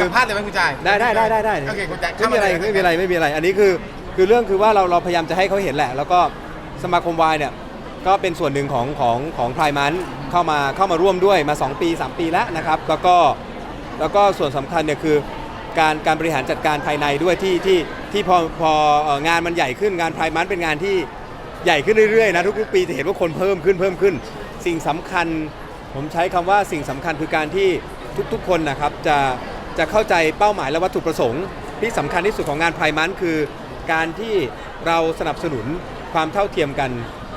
ยากสัมภาษณ์เลยไหมคุณชายได้ได้ได้ได้ได้โอเคคุณชายไม่มีอะไรไม่มีอะไรไม่มีอะไร อันนี้คือคือเรื่องคือว่าเราเราพยายามจะให้เขาเห็นแหละ แล้วก็สมาคมวายเนี่ยก็เป็นส่วนหนึ่งของของของพรายมันเข้ามาเข้ามาร่วมด้วยมา 2 ปี 3 ปีแล้วนะครับ แล้วก็แล้วก็ส่วนสำคัญเนี่ยคือการการบริหารจัดการภายในด้วยที่ที่ที่พอพองานมันใหญ่ขึ้นงานพรายมันเป็นงานที่ใหญ่ขึ้นเรื่อยๆนะทุกๆปีจะเห็นว่าคนเพิ่มขึ้นเพิ่มขึ้น สิ่งสำคัญผมใช้คำว่าสิ่งสำคัญคือการที่ทุกๆ คนนะครับจะ จะเข้าใจเป้าหมายและวัตถุประสงค์ ที่สำคัญที่สุดของงานไพรมันคือ การที่เราสนับสนุนความเท่าเทียมกัน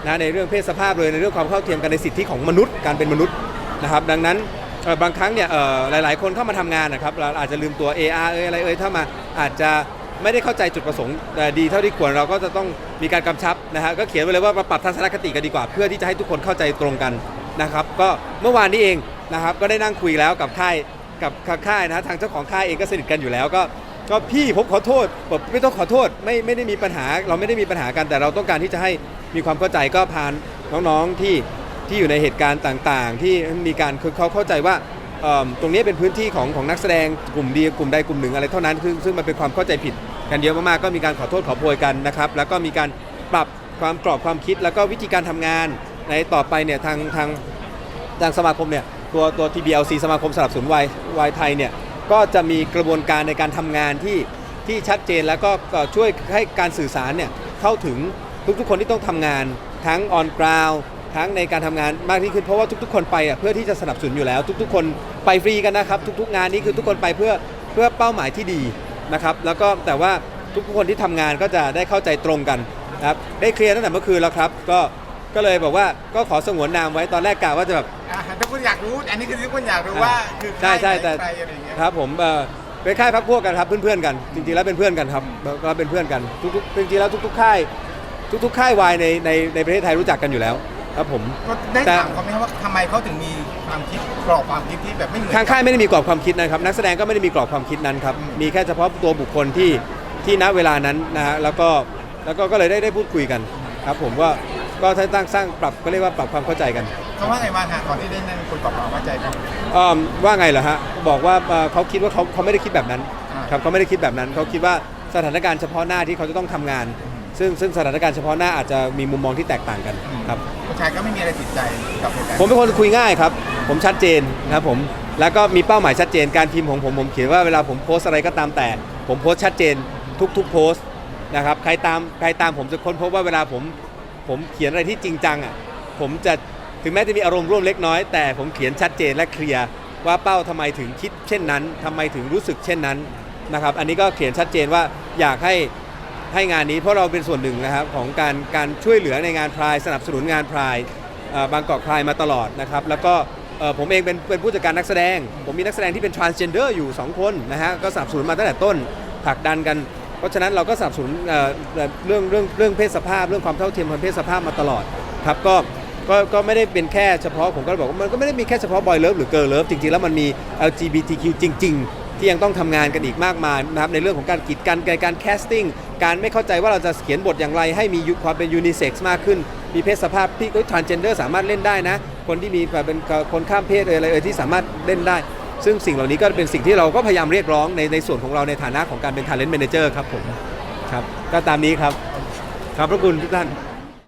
นะในเรื่องเพศสภาพเลยในเรื่องความเท่าเทียมกันในสิทธิของมนุษย์การเป็นมนุษย์นะครับ ดังนั้นบางครั้งเนี่ยหลาย ๆ คนเข้ามาทำงานนะครับเราอาจจะลืมตัว AR เอ้ยอะไรเอ้ยถ้ามาอาจจะไม่ได้เข้าใจจุดประสงค์ดีเท่าที่ควรเราก็จะต้องมีการกำชับนะฮะก็เขียนไว้เลยว่ามาปรับทัศนคติกันดีกว่า เพื่อที่จะให้ทุกคนเข้าใจตรงกันนะครับ ก็เมื่อวานนี้เองนะครับก็ได้นั่งคุยแล้วกับค่าย กับกับค่ายนะทางเจ้าของค่ายเองก็สนิทกันอยู่แล้วก็ก็พี่ผมขอโทษแบบไม่ต้องขอโทษไม่ไม่ได้มีปัญหาเราไม่ได้มีปัญหากันแต่เราต้องการที่จะให้มีความเข้าใจก็พานน้องๆที่ที่อยู่ในเหตุการณ์ต่างๆ ที่มีการคือเขาเข้าใจว่าตรงนี้เป็นพื้นที่ของของนักแสดงกลุ่มดีกลุ่มใดกลุ่มหนึ่งอะไรเท่านั้นซึ่งซึ่งมันเป็นความเข้าใจผิดกันเยอะมากๆก็มีการขอโทษขอโพยกันนะครับแล้วก็มีการปรับความกรอบความคิด แล้วก็วิธีการทำงานในต่อไปเนี่ยทางทางทางสมาคมเนี่ย ตัวตัว TBLC สมาคมสนับสนุนวายวายไทยเนี่ยก็จะมีกระบวนการในการทำงานที่ที่ชัดเจนแล้วก็ก็ช่วยให้การสื่อสารเนี่ยเข้าถึงทุกๆคนที่ต้องทำงาน ทั้ง on ground ทั้งในการทำงานมากที่ขึ้นเพราะว่าทุก ๆ คนไปอะเพื่อที่จะสนับสนุนอยู่แล้ว ทุก ๆ คนไปฟรีกันนะครับทุก ๆ งานนี้คือทุกคนไปเพื่อเพื่อเป้าหมายที่ดีนะครับแล้วก็แต่ว่าทุกคนที่ทำงานก็จะได้เข้าใจตรงกันนะครับได้เคลียร์ตั้งแต่เมื่อคืนแล้วครับก็ก็เลยบอกว่าก็ขอสงวนนามไว้ตอนแรกกะว่าจะแบบ คนอยากรู้ อันนี้คือทุกคนอยากรู้ว่าคือใช่ใช่แต่ใครอะไรอย่างเงี้ยครับผมเอ่อเป็นค่ายพักพวกกันครับเพื่อนๆกัน จริงๆแล้วเป็นเพื่อนกันครับก็เป็นเพื่อนกันทุกๆจริงๆแล้วทุกๆค่าย ทุกๆค่ายวายในในในประเทศไทยรู้จักกันอยู่แล้ว ครับผมก็ได้แต่ถามเขาไหมครับว่าทำไมเขาถึงมีความคิดกรอบความคิดที่แบบไม่เหมือนทางค่ายไม่ได้มีกรอบความคิดนะครับนักแสดงก็ไม่ได้มีกรอบความคิดนั้นครับมีแค่เฉพาะตัวบุคคลที่ที่ณเวลานั้นนะฮะแล้วก็แล้วก็ก็เลยได้ได้พูดคุยกันครับผม ก็ก็ตั้งสร้างปรับก็เรียกว่าปรับความเข้าใจกันเขาว่าไงบ้างฮะก่อนที่ได้นั่งคุยกับความเข้าใจกันอืมว่าไงเหรอฮะบอกว่าเอ่อเขาคิดว่าเขาเขาไม่ได้คิดแบบนั้นอ่า ครับเขาไม่ได้คิดแบบนั้นเขาคิดว่าสถานการณ์เฉพาะหน้าที่เขาจะต้องทำงาน ซึ่งซึ่งสถานการณ์เฉพาะหน้าอาจจะมีมุมมองที่แตกต่างกันครับคุณชายก็ไม่มีอะไรติดใจกับเหตุการณ์ผมเป็นคนคุยง่ายครับ ผมชัดเจนนะครับผม แล้วก็มีเป้าหมายชัดเจน การพิมพ์ของผมผมเขียนว่าเวลาผมโพสต์อะไรก็ตามแต่ ผมโพสต์ชัดเจนทุกๆโพสต์นะครับ ใครตามใครตามผมจะค้นพบว่าเวลาผม ผมเขียนอะไรที่จริงจังอะผมจะถึงแม้จะมีอารมณ์ร่วมเล็กน้อย แต่ผมเขียนชัดเจนและเคลียร์ว่าเป้าทำไมถึงคิดเช่นนั้นทำไมถึงรู้สึกเช่นนั้นนะครับ อันนี้ก็เขียนชัดเจนว่าอยากให้ให้งานนี้เพราะเราเป็นส่วนหนึ่งนะครับของการการช่วยเหลือในงานพราย สนับสนุนงานพรายบางกอกพรายมาตลอดนะครับ แล้วก็ผมเองเป็นเป็นผู้จัดการนักแสดง ผมมีนักแสดงที่เป็น transgender อยู่ 2 คนนะฮะก็สนับสนุนมาตั้งแต่ต้นผลักดันกัน เพราะฉะนั้นเราก็สนับสนุนเเรื่องเรื่องเรื่องเพศสภาพ เรื่องความเท่าเทียมทางเพศสภาพมาตลอดครับก็ก็ก็ไม่ได้เป็นแค่เฉพาะผมก็บอกว่ามันก็ไม่ได้มีแค่เฉพาะบอยเลิฟหรือเกิร์ลเลิฟจริงๆ แล้วมันมี LGBTQ จริง ๆ ที่ยังต้องทำงานกันอีกมากมายนะครับในเรื่องของการกีดกันการแคสติ้งการไม่เข้าใจว่าเราจะเขียนบทอย่างไร ให้มีความเป็นยูนิเซ็กซ์มากขึ้น มีเพศสภาพที่ทรานเจนเดอร์สามารถเล่นได้นะ คนที่มีแบบเป็นคนข้ามเพศอยอะไรเอยที่สามารถเล่นได้ ซึ่งสิ่งเหล่านี้ก็เป็นสิ่งที่เราก็พยายามเรียกร้องในในส่วนของเราในฐานะของการเป็น Talent Manager ครับผมครับก็ตามนี้ครับขอบพระคุณทุกท่าน